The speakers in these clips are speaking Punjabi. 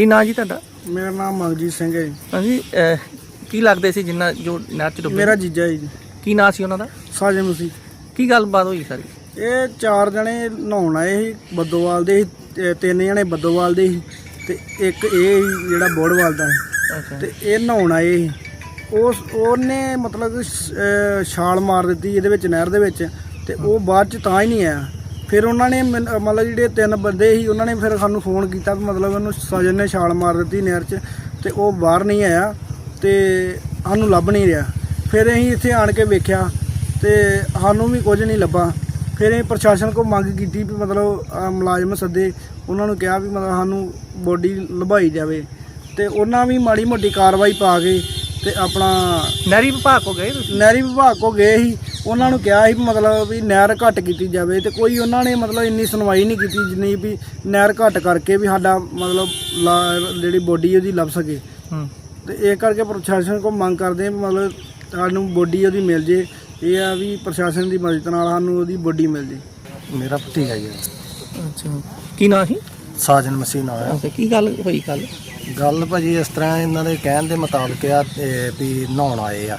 ਕੀ ਨਾਂ ਜੀ ਤੁਹਾਡਾ? ਮੇਰਾ ਨਾਮ ਮਨਜੀਤ ਸਿੰਘ ਹੈ ਜੀ। ਹਾਂਜੀ ਅਹ, ਕੀ ਲੱਗਦੇ ਸੀ ਜਿੰਨਾ ਜੋ ਨਹਿਰ ਚ ਡੁੱਬੇ? ਮੇਰਾ ਜੀਜਾ ਜੀ। ਕੀ ਨਾਂ ਸੀ ਉਹਨਾਂ ਦਾ? ਸਾਜਨ ਮਸੀਹ। ਕੀ ਗੱਲਬਾਤ ਹੋਈ ਸਾਰੀ? ਇਹ ਚਾਰ ਜਣੇ ਨਹਾਉਣ ਆਏ ਸੀ ਬੱਦੋਵਾਲ ਦੇ ਸੀ ਤੇ ਤਿੰਨ ਜਣੇ ਬੱਦੋਵਾਲ ਦੇ ਸੀ ਤੇ ਇੱਕ ਇਹ ਸੀ ਜਿਹੜਾ ਬੋੜਵਾਲ ਦਾ ਸੀ। ਅੱਛਾ। ਤੇ ਇਹ ਨਹਾਉਣ ਆਏ ਸੀ। ਉਸ ਉਹਨੇ ਮਤਲਬ ਸ਼- ਅਹ ਛਾਲ ਮਾਰ ਦਿੱਤੀ ਇਹਦੇ ਵਿੱਚ ਨਹਿਰ ਦੇ ਵਿੱਚ ਤੇ ਉਹ ਬਾਅਦ ਚ ਤਾਂ ਹੀ ਨਹੀਂ ਆਇਆ। ਫਿਰ ਉਹਨਾਂ ਨੇ ਮੈਨ- ਮਤਲਬ ਜਿਹੜੇ ਤਿੰਨ ਬੰਦੇ ਸੀ ਉਹਨਾਂ ਨੇ ਫਿਰ ਸਾਨੂੰ ਫੋਨ ਕੀਤਾ ਵੀ ਮਤਲਬ ਉਹਨੂੰ ਸਜਨ ਨੇ ਛਾਲ ਮਾਰ ਦਿੱਤੀ ਨਹਿਰ 'ਚ ਤੇ ਉਹ ਬਾਹਰ ਨਹੀਂ ਆਇਆ ਤੇ ਸਾਨੂੰ ਲੱਭ ਨਹੀਂ ਰਿਹਾ। ਫਿਰ ਅਸੀਂ ਇੱਥੇ ਆਣ ਕੇ ਵੇਖਿਆ ਤੇ ਸਾਨੂੰ ਵੀ ਕੁਝ ਨਹੀਂ ਲੱਭਾ। ਫਿਰ ਅਸੀਂ ਪ੍ਰਸ਼ਾਸਨ ਕੋ ਮੰਗ ਕੀਤੀ ਵੀ ਮਤਲਬ ਅਹ ਮੁਲਾਜ਼ਮ ਸੱਦੇ ਉਹਨਾਂ ਨੂੰ ਕਿਹਾ ਵੀ ਮਤਲਬ ਸਾਨੂੰ ਬੋਡੀ ਲਭਾਈ ਜਾਵੇ ਤੇ ਉਹਨਾਂ ਵੀ ਮਾੜੀ ਮੋਟੀ ਕਾਰਵਾਈ ਪਾ ਕੇ ਤੇ ਆਪਣਾ ਨਹਿਰੀ ਵਿਭਾਗ ਕੋ ਗਏ ਤੁਸੀਂ? ਨਹਿਰੀ ਵਿਭਾਗ ਕੋ ਗਏ ਸੀ। ਉਹਨਾਂ ਨੂੰ ਕਿਹਾ ਸੀ ਵੀ ਮਤਲਬ ਵੀ ਨਹਿਰ ਘੱਟ ਕੀਤੀ ਜਾਵੇ ਤੇ ਕੋਈ ਉਹਨਾਂ ਨੇ ਮਤਲਬ ਇੰਨੀ ਸੁਣਵਾਈ ਨਹੀਂ ਕੀਤੀ ਜਿੰਨੀ ਵੀ ਨਹਿਰ ਘੱਟ ਕਰਕੇ ਵੀ ਸਾਡਾ ਮਤਲਬ ਲਾ- ਜਿਹੜੀ ਬੋਡੀ ਉਹਦੀ ਲੱਭ ਸਕੇ। ਹੂੰ। ਤੇ ਇਹ ਕਰਕੇ ਪ੍ਰਸ਼ਾਸਨ ਕੋ ਮੰਗ ਕਰਦੇ ਹਾਂ ਵੀ ਮਤਲਬ ਸਾਨੂੰ ਬੋਡੀ ਉਹਦੀ ਮਿਲ ਜੇ। ਇਹ ਆ ਵੀ ਪ੍ਰਸ਼ਾਸਨ ਦੀ ਮਦਦ ਨਾਲ ਸਾਨੂੰ ਉਹਦੀ ਬੋਡੀ ਮਿਲ ਜੇ। ਮੇਰਾ ਭਤੀਜਾ ਹੀ ਹੈ। ਅੱਛਾ। ਕੀ ਨਾਂ ਸੀ? ਸਾਜਨ ਮਸੀਹ ਨਾਂ ਹੈ। ਅੱਛਾ ਕੀ ਗੱਲ ਹੋਈ ਕੱਲ ਗੱਲ ਭਾਜੀ ਇਸ ਤਰ੍ਹਾਂ ਇਹਨਾਂ ਦੇ ਕਹਿਣ ਦੇ ਮੁਤਾਬਕ ਆ ਤੇ ਵੀ ਨਹਾਉਣ ਆਏ ਆ।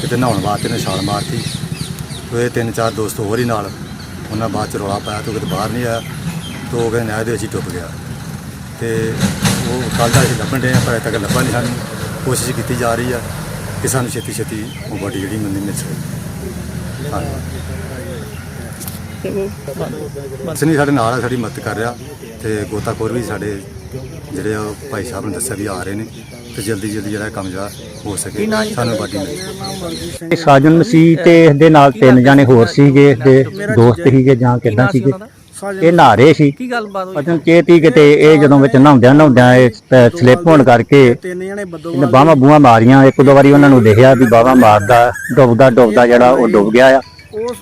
ਕਿਤੇ ਨਹਾਉਣ ਵਾਸਤੇ ਨੇ ਛਾਲ ਮਾਰਤੀ। ਤੇ ਤਿੰਨ ਚਾਰ ਦੋਸਤ ਹੋਰ ਹੀ ਨਾਲ, ਉਹਨਾਂ ਬਾਅਦ ਚ ਰੌਲਾ ਪਾਇਆ ਤੂੰ ਕਿਤੇ ਬਾਹਰ ਨਹੀਂ ਆਇਆ। ਤੋ ਉਹ ਕਹਿੰਦੇ ਨਹਿਰ ਦੇ ਵਿੱਚ ਹੀ ਡੁੱਬ ਗਿਆ। ਤੇ ਉਹ ਕੱਲ੍ਹ ਦਾ ਅਸੀਂ ਲੱਭਣ ਦੇ ਪਰ ਅਜੇ ਤੱਕ ਲੱਭਾ ਨਹੀਂ ਸਾਨੂੰ। ਕੋਸ਼ਿਸ਼ ਕੀਤੀ ਜਾ ਰਹੀ ਆ ਕਿ ਸਾਨੂੰ ਛੇਤੀ ਛੇਤੀ ਉਹ ਬੋਡੀ ਜਿਹੜੀ ਮੰਦੀ ਮਿਲ ਸਕੇ। ਹਾਂਜੀ। ਤੇ ਸਾਡੇ ਨਾਲ ਆ, ਸਾਡੀ ਮਦਦ ਕਰ ਰਿਹਾ। ਤੇ ਗੋਤਾਖੋਰ ਵੀ ਸਾਡੇ ਜਿਹੜੇ ਆ ਭਾਈ ਸਾਹਿਬ ਨੇ ਦੱਸਿਆ ਵੀ ਆ ਰਹੇ ਨੇ। ਤੇ ਜਲਦੀ ਜਲਦੀ ਜਿਹੜਾ ਕੰਮ ਜਿਹੜਾ ਹੋ ਸਕੇ। ਸਾਨੂੰ ਬਾਡੀ ਮਿਲ ਇਹ ਸਾਜਨ ਮਸੀਹ ਤੇ ਇਸਦੇ ਨਾਲ ਤਿੰਨ ਜਾਣੇ ਹੋਰ ਸੀਗੇ ਇਸਦੇ ਦੋਸਤ ਸੀਗੇ ਜਾਂ ਕਿੱਦਾਂ ਸੀਗੇ? ਇਹ ਨਹਾਰੇ ਸੀ। ਕੀ ਗੱਲਬਾਤ ਹੋਈ? ਪਤਨ ਚੇਤੀ ਕਿਤੇ ਇਹ ਜਦੋਂ ਵਿੱਚ ਨਹਾਉਂਦਿਆਂ ਨਹਾਉਂਦਿਆਂ ਇਹ ਸਲਿੱਪ ਹੋਣ ਕਰਕੇ ਤਿੰਨ ਜਣੇ ਇਹਨੇ ਬਾਹਾਂ ਬੂਹਾਂ ਮਾਰੀਆਂ। ਇੱਕ ਦੋ ਵਾਰੀ ਉਹਨਾਂ ਨੂੰ ਦੇਖਿਆ ਵੀ ਬਾਹਾਂ ਮਾਰਦਾ ਡੁੱਬਦਾ ਡੁੱਬਦਾ ਜਿਹੜਾ ਉਹ ਡੁੱਬ ਗਿਆ ਆ।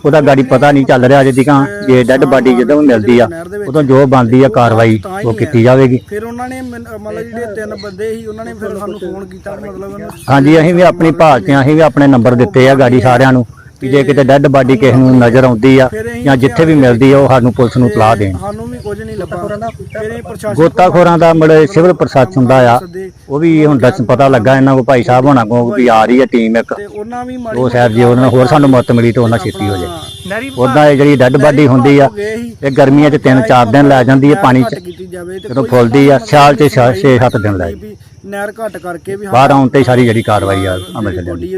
ਉਹਦਾ ਗਾੜੀ ਪਤਾ ਨਹੀਂ ਚੱਲ ਰਿਹਾ ਅਜੇ ਤੀਕਾਂ ਜੇ ਡੈੱਡ ਬਾਡੀ ਜਦੋਂ ਮਿਲਦੀ ਆ ਉਦੋਂ ਜੋ ਬਣਦੀ ਆ ਕਾਰਵਾਈ ਉਹ ਕੀਤੀ ਜਾਵੇਗੀ। ਫਿਰ ਉਹਨਾਂ ਨੇ ਮੈਨ- ਮਤਲਬ ਜਿਹੜੇ ਤਿੰਨ ਬੰਦੇ ਸੀ ਉਹਨਾਂ ਨੇ ਫਿਰ ਸਾਨੂੰ ਫੋਨ ਕੀਤਾ ਮਤਲਬ ਉਹਨੂੰ ਹਾਂਜੀ ਅਸੀਂ ਵੀ ਆਪਣੀ ਭਾਲ 'ਚ ਅਸੀਂ ਵੀ ਆਪਣੇ ਨੰਬਰ ਦਿੱਤੇ ਆ ਗਾੜੀ ਸਾਰਿਆਂ ਨੂੰ ਕਿ ਜੇ ਕਿਤੇ ਡੈੱਡ ਬਾਡੀ ਕਿਸੇ ਨੂੰ ਨਜ਼ਰ ਆਉਂਦੀ ਆ ਜਾਂ ਜਿੱਥੇ ਵੀ ਮਿਲਦੀ ਆ ਉਹ ਸਾਨੂੰ ਪੁਲਿਸ ਨੂੰ ਇਤਲਾਹ ਦੇਣ। ਸਾਨੂੰ ਵੀ ਕੁਝ ਨਹੀਂ ਲੱਭਾ। ਫਿਰ ਇਹ ਪ੍ਰਸ਼ਾਸਨ ਗੋਤਾਖੋਰਾਂ ਦਾ ਮੜੇ ਸਿਵਲ ਪ੍ਰਸ਼ਾਸਨ ਦਾ ਆ। ਉਹ ਵੀ ਹੁਣ ਦੱਸ ਪਤਾ ਲੱਗਾ ਇਹਨਾਂ ਕੋ ਭਾਈ ਸਾਹਿਬ ਹੋਣਾ ਕੋ ਵੀ ਆ ਰਹੀ ਹੈ ਟੀਮ ਇੱਕ। ਤੇ ਉਹਨਾਂ ਵੀ ਮਾੜੀ ਉਹ ਸਾਹਿਬ ਜੀ ਉਹਨਾਂ ਨੂੰ ਹੋਰ ਸਾਨੂੰ ਮਦਦ ਮਿਲੀ ਤਾਂ ਉਹਨਾਂ ਛੇਤੀ ਹੋ ਜਾਏ। ਉਦਾਂ ਇਹ ਜਿਹੜੀ ਡੈੱਡ ਬਾਡੀ ਹੁੰਦੀ ਆ ਇਹ ਗਰਮੀਆਂ 'ਚ 3-4 ਦਿਨ ਲੈ ਜਾਂਦੀ ਹੈ ਪਾਣੀ 'ਚ। ਜਦੋਂ ਫੁੱਲਦੀ ਆ ਸਿਆਲ 'ਚ 6-7 ਦਿਨ ਲੈ ਨਹਿਰ ਘੱਟ ਕਰਕੇ ਵੀ ਬਾਹਰ ਆਉਣ ਤੇ ਸਾਰੀ ਜਿਹੜੀ ਕਾਰਵਾਈ ਆ ਅਮਲ ਚ ਲਿਆਂਦੀ